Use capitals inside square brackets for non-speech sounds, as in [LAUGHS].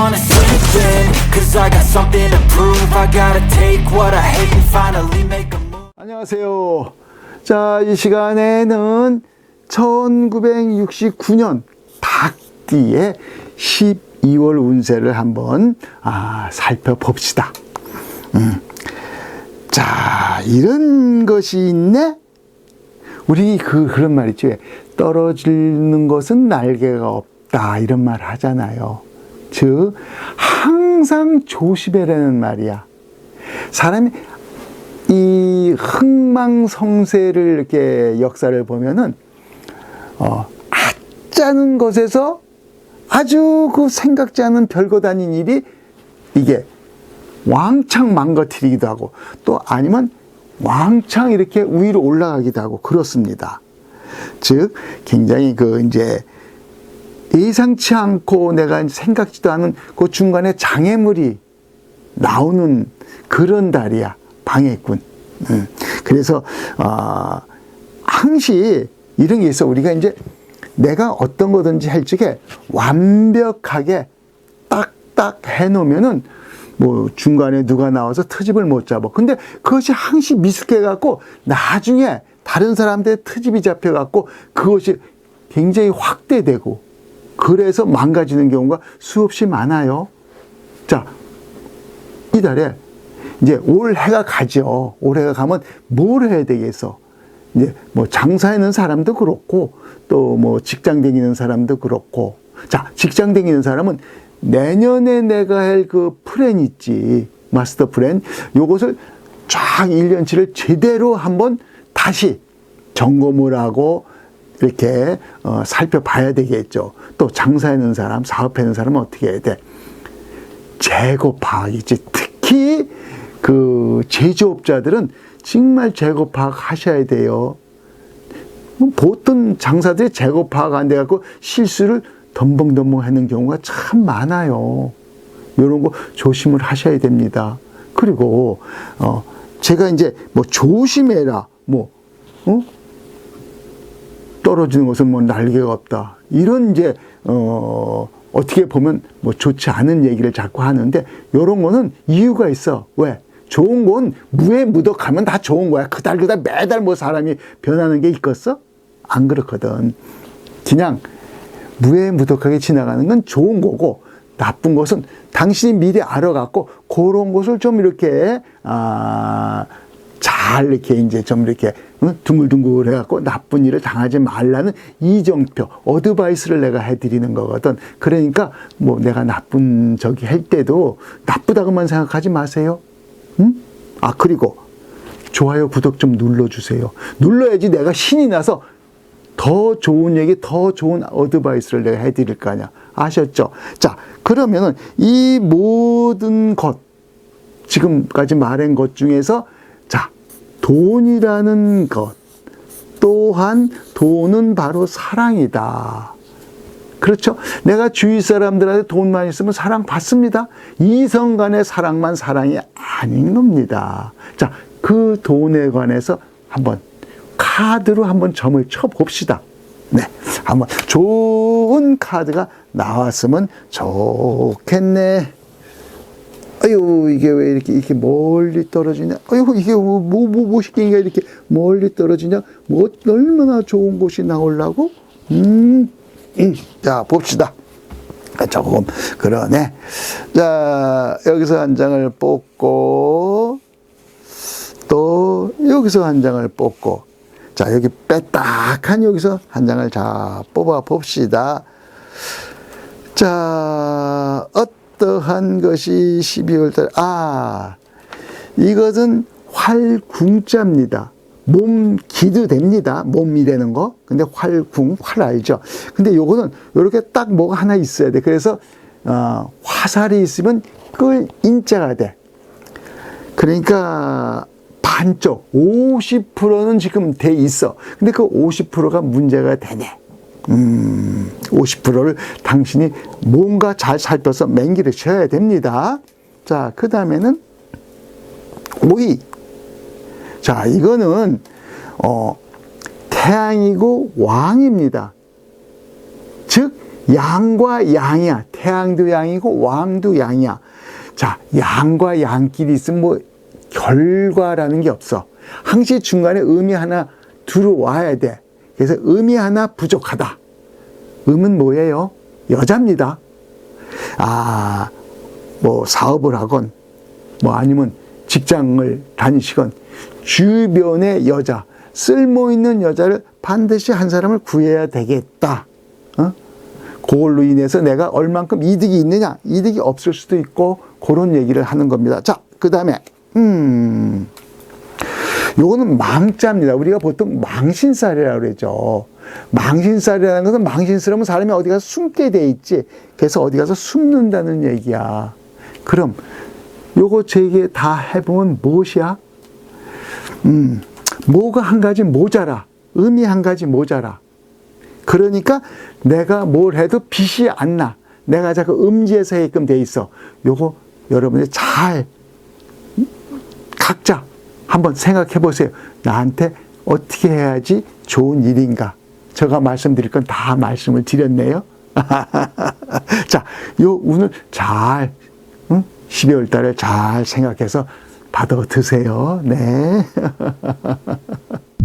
wanna sleep in Cause I got something to prove I gotta take what I hate and finally make a move 안녕하세요. 자, 이 시간에는 1969년 닭띠의 12월 운세를 한번 아, 살펴봅시다. 음. 자, 이런 것이 있네? 우리 그, 그런 말. 왜? 떨어지는 것은 날개가 없다. 이런 말 하잖아요. 즉, 항상 조심해라는 말이야. 사람이 이 흥망성쇠를 이렇게 역사를 보면은 어, 아짜는 것에서 아주 그 생각지 않은 별것 아닌 일이 이게 왕창 망가뜨리기도 하고 또 아니면 왕창 이렇게 위로 올라가기도 하고 그렇습니다. 즉 굉장히 그 이제 예상치 않고 내가 생각지도 않은 그 중간에 장애물이 나오는 그런 달이야 방해꾼. 음. 그래서 어, 항시 이런 게 있어 우리가 이제 내가 어떤 거든지 할 적에 완벽하게 딱딱 해놓으면은 뭐 중간에 누가 나와서 트집을 못 잡아. 근데 그것이 항시 미숙해 갖고 나중에 다른 사람들의 트집이 잡혀 갖고 그것이 굉장히 확대되고 그래서 망가지는 경우가 수없이 많아요. 자, 이달에 이제 올 해가 가죠. 올 해가 가면 뭘 해야 되겠어? 이제 뭐 장사하는 사람도 그렇고 또 뭐 직장 다니는 사람도 그렇고 자, 직장 다니는 사람은 내년에 내가 할 그 플랜 있지. 마스터 플랜. 요것을 쫙 1년치를 제대로 한번 다시 점검을 하고 이렇게 어, 살펴봐야 되겠죠. 또 장사하는 사람, 사업하는 사람은 어떻게 해야 돼? 재고 파악이지. 특히 그 제조업자들은 정말 재고 파악 하셔야 돼요. 보통 장사들이 재고 파악 안 돼갖고 실수를 덤벙덤벙 하는 경우가 참 많아요. 이런 거 조심을 하셔야 됩니다. 그리고, 어, 제가 이제 뭐 조심해라, 뭐, 어? 떨어지는 것은 뭐 날개가 없다. 이런 이제, 어, 어떻게 보면 뭐 좋지 않은 얘기를 자꾸 하는데, 요런 거는 이유가 있어. 왜? 좋은 건 무에 묻어가면 다 좋은 거야. 그달 그달 매달 뭐 사람이 변하는 게 있겠어? 안 그렇거든. 그냥 무에 무덕하게 지나가는 건 좋은 거고 나쁜 것은 당신이 미리 알아갖고 그런 것을 좀 이렇게 아, 잘 이렇게 이제 좀 이렇게 응? 둥글둥글 해갖고 나쁜 일을 당하지 말라는 이정표 어드바이스를 내가 해드리는 거거든. 그러니까 뭐 내가 나쁜 저기 할 때도 나쁘다고만 생각하지 마세요. 응? 아 그리고 좋아요 구독 좀 눌러주세요. 눌러야지 내가 신이 나서 더 좋은 얘기, 더 좋은 어드바이스를 내가 해드릴 거 아니야. 아셨죠? 자, 그러면은 이 모든 것, 지금까지 말한 것 중에서, 자, 돈이라는 것, 또한 돈은 바로 사랑이다. 그렇죠? 내가 주위 사람들한테 돈만 있으면 사랑 받습니다. 이성 간의 사랑만 사랑이 아닌 겁니다. 자, 그 돈에 관해서 한번 카드로 한번 점을 쳐 봅시다. 네. 한번 좋은 카드가 나왔으면 좋겠네. 아유, 이게 왜 이렇게, 이렇게 멀리 떨어지냐? 아유, 이게 뭐, 뭐, 뭐, 무엇이니까 이렇게 멀리 떨어지냐? 뭐, 얼마나 좋은 곳이 나오려고? 음, 음. 자, 봅시다. 조금, 그러네. 자, 여기서 한 장을 뽑고, 또, 여기서 한 장을 뽑고, 자, 여기 빼딱한 여기서 한 장을 자, 뽑아 봅시다. 자, 어 떠한 것이 12월 달, 아, 이것은 활궁자입니다. 몸 기도 됩니다. 몸이라는 거. 근데 활궁, 활 알죠? 근데 요거는 요렇게 딱 뭐가 하나 있어야 돼. 그래서, 어, 화살이 있으면 끌 인자가 돼. 그러니까, 반쪽, 50%는 지금 돼 있어. 근데 그 50%가 문제가 되네. 음, 50%를 당신이 뭔가 잘 살펴서 맹기를 쳐야 됩니다. 자, 그 다음에는 오이. 자, 이거는, 어, 태양이고 왕입니다. 즉, 양과 양이야. 태양도 양이고 왕도 양이야. 자, 양과 양끼리 있으면 뭐 결과라는 게 없어. 항시 중간에 음이 하나 들어와야 돼. 그래서 음이 하나 부족하다. 음은 뭐예요? 여자입니다. 아, 뭐 사업을 하건, 뭐 아니면 직장을 다니시건, 주변의 여자, 쓸모 있는 여자를 반드시 한 사람을 구해야 되겠다. 어? 그걸로 인해서 내가 얼만큼 이득이 있느냐, 이득이 없을 수도 있고, 그런 얘기를 하는 겁니다. 자, 그 다음에, 음, 요거는 망자입니다. 우리가 보통 망신살이라고 그러죠. 망신살이라는 것은 망신스러우면 사람이 어디 가서 숨게 돼 있지. 그래서 어디 가서 숨는다는 얘기야. 그럼 요거 제게 다 해보면 무엇이야? 음, 뭐가 한 가지 모자라. 의미 한 가지 모자라. 그러니까 내가 뭘 해도 빛이 안 나. 내가 자꾸 음지에서 하게끔 돼 있어. 요거 여러분이 잘 각자 한번 생각해 보세요. 나한테 어떻게 해야지 좋은 일인가? 제가 말씀드릴 건 다 말씀을 드렸네요. [LAUGHS] 자, 요 오늘 잘, 응? 12월 달에 잘 생각해서 받아 드세요. 네. [LAUGHS]